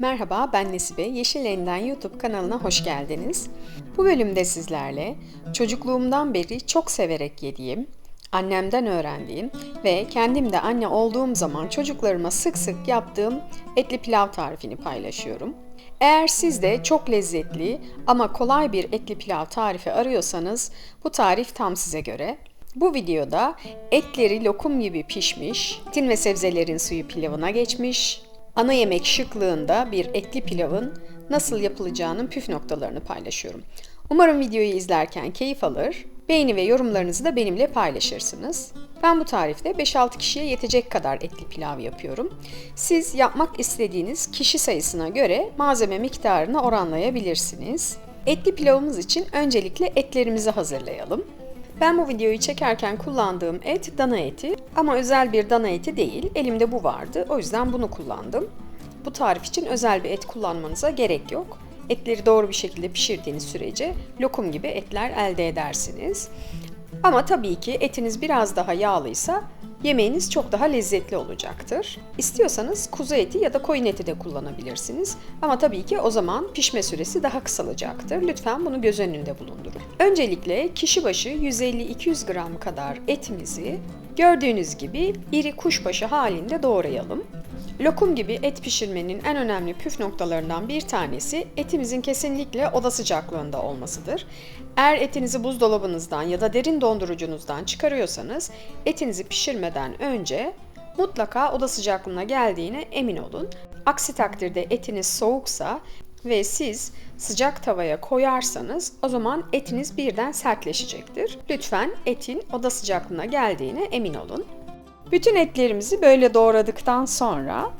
Merhaba ben Nesibe, Yeşil Enden YouTube kanalına hoş geldiniz. Bu bölümde sizlerle çocukluğumdan beri çok severek yediğim, annemden öğrendiğim ve kendim de anne olduğum zaman çocuklarıma sık sık yaptığım etli pilav tarifini paylaşıyorum. Eğer siz de çok lezzetli ama kolay bir etli pilav tarifi arıyorsanız bu tarif tam size göre. Bu videoda etleri lokum gibi pişmiş, etin ve sebzelerin suyu pilavına geçmiş, ana yemek şıklığında bir etli pilavın nasıl yapılacağının püf noktalarını paylaşıyorum. Umarım videoyu izlerken keyif alır, beğeni ve yorumlarınızı da benimle paylaşırsınız. Ben bu tarifte 5-6 kişiye yetecek kadar etli pilav yapıyorum. Siz yapmak istediğiniz kişi sayısına göre malzeme miktarını oranlayabilirsiniz. Etli pilavımız için öncelikle etlerimizi hazırlayalım. Ben bu videoyu çekerken kullandığım et dana eti ama özel bir dana eti değil. Elimde bu vardı. O yüzden bunu kullandım. Bu tarif için özel bir et kullanmanıza gerek yok. Etleri doğru bir şekilde pişirdiğiniz sürece lokum gibi etler elde edersiniz. Ama tabii ki etiniz biraz daha yağlıysa yemeğiniz çok daha lezzetli olacaktır. İstiyorsanız kuzu eti ya da koyun eti de kullanabilirsiniz. Ama tabii ki o zaman pişme süresi daha kısalacaktır. Lütfen bunu göz önünde bulundurun. Öncelikle kişi başı 150-200 gram kadar etimizi gördüğünüz gibi iri kuşbaşı halinde doğrayalım. Lokum gibi et pişirmenin en önemli püf noktalarından bir tanesi etimizin kesinlikle oda sıcaklığında olmasıdır. Eğer etinizi buzdolabınızdan ya da derin dondurucunuzdan çıkarıyorsanız etinizi pişirmeden önce mutlaka oda sıcaklığına geldiğine emin olun. Aksi takdirde etiniz soğuksa ve siz sıcak tavaya koyarsanız o zaman etiniz birden sertleşecektir. Lütfen etin oda sıcaklığına geldiğine emin olun. Bütün etlerimizi böyle doğradıktan sonra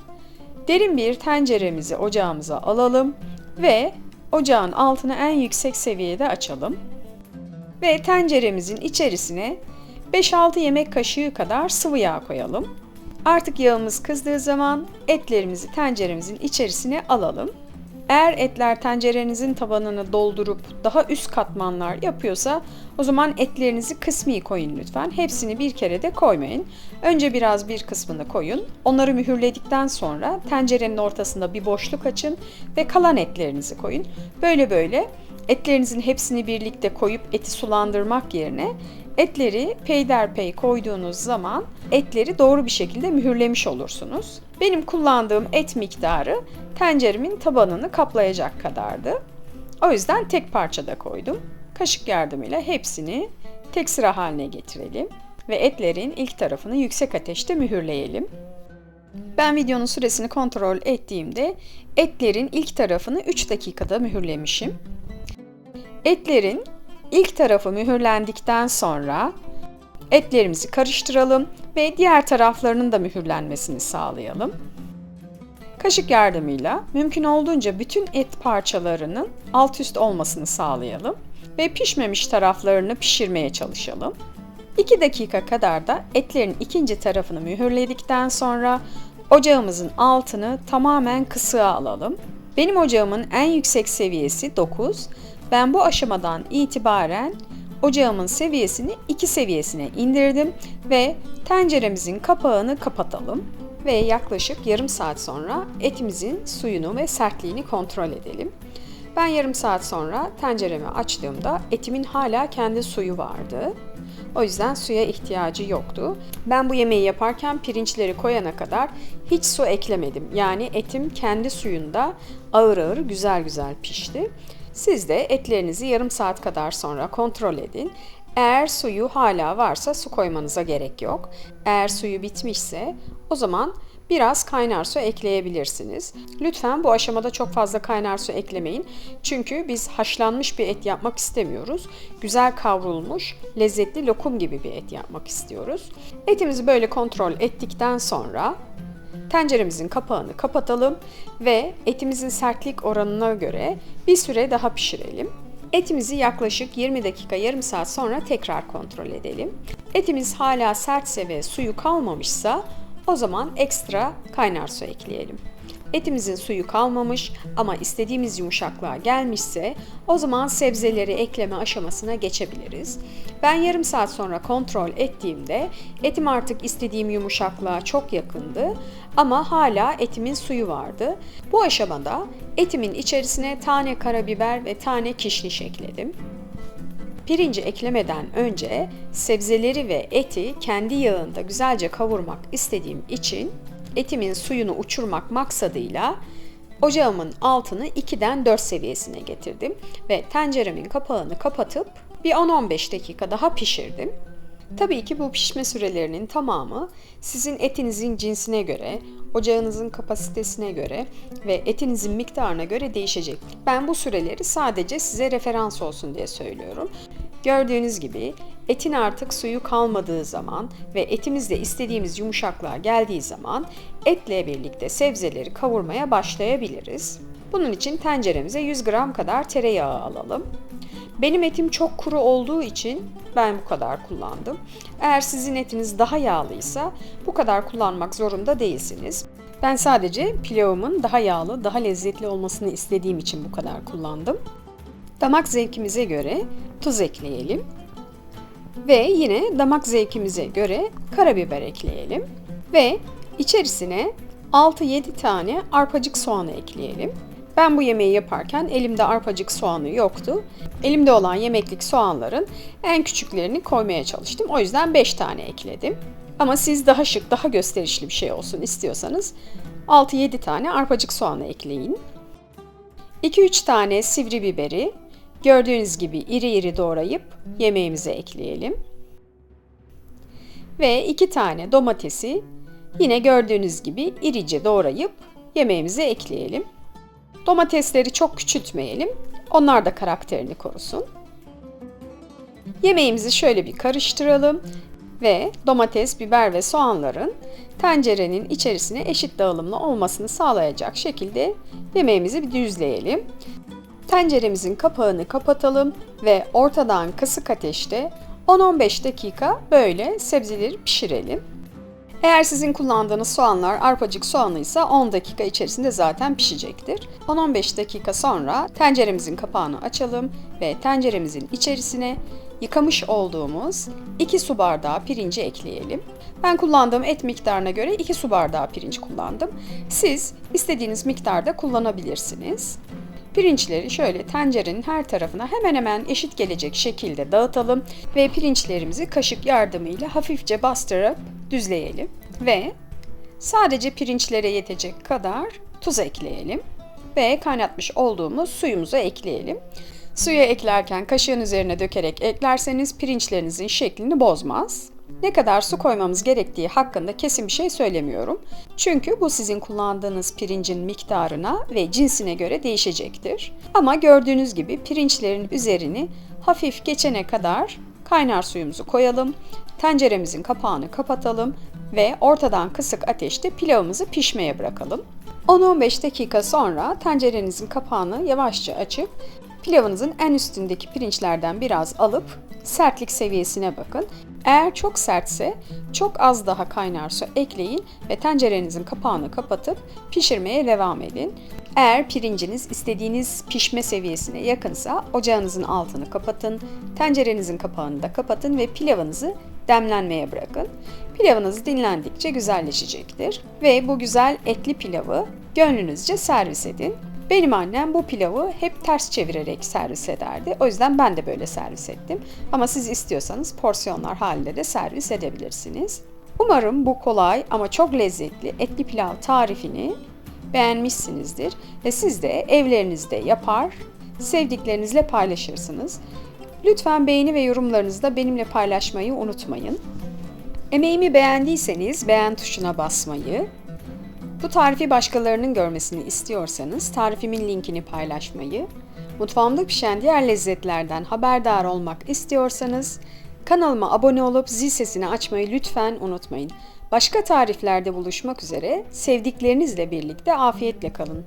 derin bir tenceremizi ocağımıza alalım ve ocağın altını en yüksek seviyede açalım. Ve tenceremizin içerisine 5-6 yemek kaşığı kadar sıvı yağ koyalım. Artık yağımız kızdığı zaman etlerimizi tenceremizin içerisine alalım. Eğer etler tencerenizin tabanını doldurup daha üst katmanlar yapıyorsa o zaman etlerinizi kısmi koyun lütfen. Hepsini bir kere de koymayın. Önce biraz bir kısmını koyun. Onları mühürledikten sonra tencerenin ortasında bir boşluk açın ve kalan etlerinizi koyun. Böyle böyle etlerinizin hepsini birlikte koyup eti sulandırmak yerine etleri peyderpey koyduğunuz zaman etleri doğru bir şekilde mühürlemiş olursunuz. Benim kullandığım et miktarı tenceremin tabanını kaplayacak kadardı. O yüzden tek parçada koydum. Kaşık yardımıyla hepsini tek sıra haline getirelim ve etlerin ilk tarafını yüksek ateşte mühürleyelim. Ben videonun süresini kontrol ettiğimde etlerin ilk tarafını 3 dakikada mühürlemişim. Etlerin ilk tarafı mühürlendikten sonra etlerimizi karıştıralım ve diğer taraflarının da mühürlenmesini sağlayalım. Kaşık yardımıyla mümkün olduğunca bütün et parçalarının alt üst olmasını sağlayalım ve pişmemiş taraflarını pişirmeye çalışalım. 2 dakika kadar da etlerin ikinci tarafını mühürledikten sonra ocağımızın altını tamamen kısığa alalım. Benim ocağımın en yüksek seviyesi 9. Ben bu aşamadan itibaren ocağımın seviyesini 2 seviyesine indirdim ve tenceremizin kapağını kapatalım ve yaklaşık yarım saat sonra etimizin suyunu ve sertliğini kontrol edelim. Ben yarım saat sonra tenceremi açtığımda etimin hala kendi suyu vardı. O yüzden suya ihtiyacı yoktu. Ben bu yemeği yaparken pirinçleri koyana kadar hiç su eklemedim. Yani etim kendi suyunda ağır ağır güzel güzel pişti. Siz de etlerinizi yarım saat kadar sonra kontrol edin. Eğer suyu hala varsa su koymanıza gerek yok. Eğer suyu bitmişse o zaman biraz kaynar su ekleyebilirsiniz. Lütfen bu aşamada çok fazla kaynar su eklemeyin. Çünkü biz haşlanmış bir et yapmak istemiyoruz. Güzel kavrulmuş, lezzetli lokum gibi bir et yapmak istiyoruz. Etimizi böyle kontrol ettikten sonra tenceremizin kapağını kapatalım ve etimizin sertlik oranına göre bir süre daha pişirelim. Etimizi yaklaşık 20 dakika yarım saat sonra tekrar kontrol edelim. Etimiz hala sertse ve suyu kalmamışsa o zaman ekstra kaynar su ekleyelim. etimizin suyu kalmamış ama istediğimiz yumuşaklığa gelmişse o zaman sebzeleri ekleme aşamasına geçebiliriz. Ben yarım saat sonra kontrol ettiğimde etim artık istediğim yumuşaklığa çok yakındı ama hala etimin suyu vardı. Bu aşamada etimin içerisine tane karabiber ve tane kişniş ekledim. Pirinci eklemeden önce sebzeleri ve eti kendi yağında güzelce kavurmak istediğim için etimin suyunu uçurmak maksadıyla ocağımın altını 2'den 4 seviyesine getirdim ve tenceremin kapağını kapatıp bir 10-15 dakika daha pişirdim. Tabii ki bu pişme sürelerinin tamamı sizin etinizin cinsine göre, ocağınızın kapasitesine göre ve etinizin miktarına göre değişecek. Ben bu süreleri sadece size referans olsun diye söylüyorum. Gördüğünüz gibi etin artık suyu kalmadığı zaman ve etimizde istediğimiz yumuşaklığa geldiği zaman etle birlikte sebzeleri kavurmaya başlayabiliriz. Bunun için tenceremize 100 gram kadar tereyağı alalım. Benim etim çok kuru olduğu için ben bu kadar kullandım. Eğer sizin etiniz daha yağlıysa bu kadar kullanmak zorunda değilsiniz. Ben sadece pilavımın daha yağlı, daha lezzetli olmasını istediğim için bu kadar kullandım. Damak zevkimize göre tuz ekleyelim. Ve yine damak zevkimize göre karabiber ekleyelim. Ve içerisine 6-7 tane arpacık soğanı ekleyelim. Ben bu yemeği yaparken elimde arpacık soğanı yoktu. Elimde olan yemeklik soğanların en küçüklerini koymaya çalıştım. O yüzden 5 tane ekledim. Ama siz daha şık, daha gösterişli bir şey olsun istiyorsanız 6-7 tane arpacık soğanı ekleyin. 2-3 tane sivri biberi gördüğünüz gibi iri iri doğrayıp yemeğimize ekleyelim. Ve 2 tane domatesi yine gördüğünüz gibi irice doğrayıp yemeğimize ekleyelim. Domatesleri çok küçültmeyelim. Onlar da karakterini korusun. Yemeğimizi şöyle bir karıştıralım ve domates, biber ve soğanların tencerenin içerisine eşit dağılımlı olmasını sağlayacak şekilde yemeğimizi bir düzleyelim. Tenceremizin kapağını kapatalım ve ortadan kısık ateşte 10-15 dakika böyle sebzeleri pişirelim. Eğer sizin kullandığınız soğanlar arpacık soğanıysa 10 dakika içerisinde zaten pişecektir. 10-15 dakika sonra tenceremizin kapağını açalım ve tenceremizin içerisine yıkamış olduğumuz 2 su bardağı pirinci ekleyelim. Ben kullandığım et miktarına göre 2 su bardağı pirinç kullandım. Siz istediğiniz miktarda kullanabilirsiniz. Pirinçleri şöyle tencerenin her tarafına hemen hemen eşit gelecek şekilde dağıtalım ve pirinçlerimizi kaşık yardımıyla hafifçe bastırıp düzleyelim ve sadece pirinçlere yetecek kadar tuz ekleyelim ve kaynatmış olduğumuz suyumuzu ekleyelim. Suya eklerken kaşığın üzerine dökerek eklerseniz pirinçlerinizin şeklini bozmaz. Ne kadar su koymamız gerektiği hakkında kesin bir şey söylemiyorum. Çünkü bu sizin kullandığınız pirincin miktarına ve cinsine göre değişecektir. Ama gördüğünüz gibi pirinçlerin üzerini hafif geçene kadar kaynar suyumuzu koyalım. Tenceremizin kapağını kapatalım ve ortadan kısık ateşte pilavımızı pişmeye bırakalım. 10-15 dakika sonra tencerenizin kapağını yavaşça açıp pilavınızın en üstündeki pirinçlerden biraz alıp sertlik seviyesine bakın. Eğer çok sertse çok az daha kaynar su ekleyin ve tencerenizin kapağını kapatıp pişirmeye devam edin. Eğer pirinciniz istediğiniz pişme seviyesine yakınsa ocağınızın altını kapatın, tencerenizin kapağını da kapatın ve pilavınızı demlenmeye bırakın. Pilavınız dinlendikçe güzelleşecektir ve bu güzel etli pilavı gönlünüzce servis edin. Benim annem bu pilavı hep ters çevirerek servis ederdi. O yüzden ben de böyle servis ettim. Ama siz istiyorsanız porsiyonlar halinde de servis edebilirsiniz. Umarım bu kolay ama çok lezzetli etli pilav tarifini beğenmişsinizdir ve siz de evlerinizde yapar, sevdiklerinizle paylaşırsınız. Lütfen beğeni ve yorumlarınızı da benimle paylaşmayı unutmayın. Emeğimi beğendiyseniz beğen tuşuna basmayı, bu tarifi başkalarının görmesini istiyorsanız tarifimin linkini paylaşmayı, mutfağımda pişen diğer lezzetlerden haberdar olmak istiyorsanız kanalıma abone olup zil sesini açmayı lütfen unutmayın. Başka tariflerde buluşmak üzere sevdiklerinizle birlikte afiyetle kalın.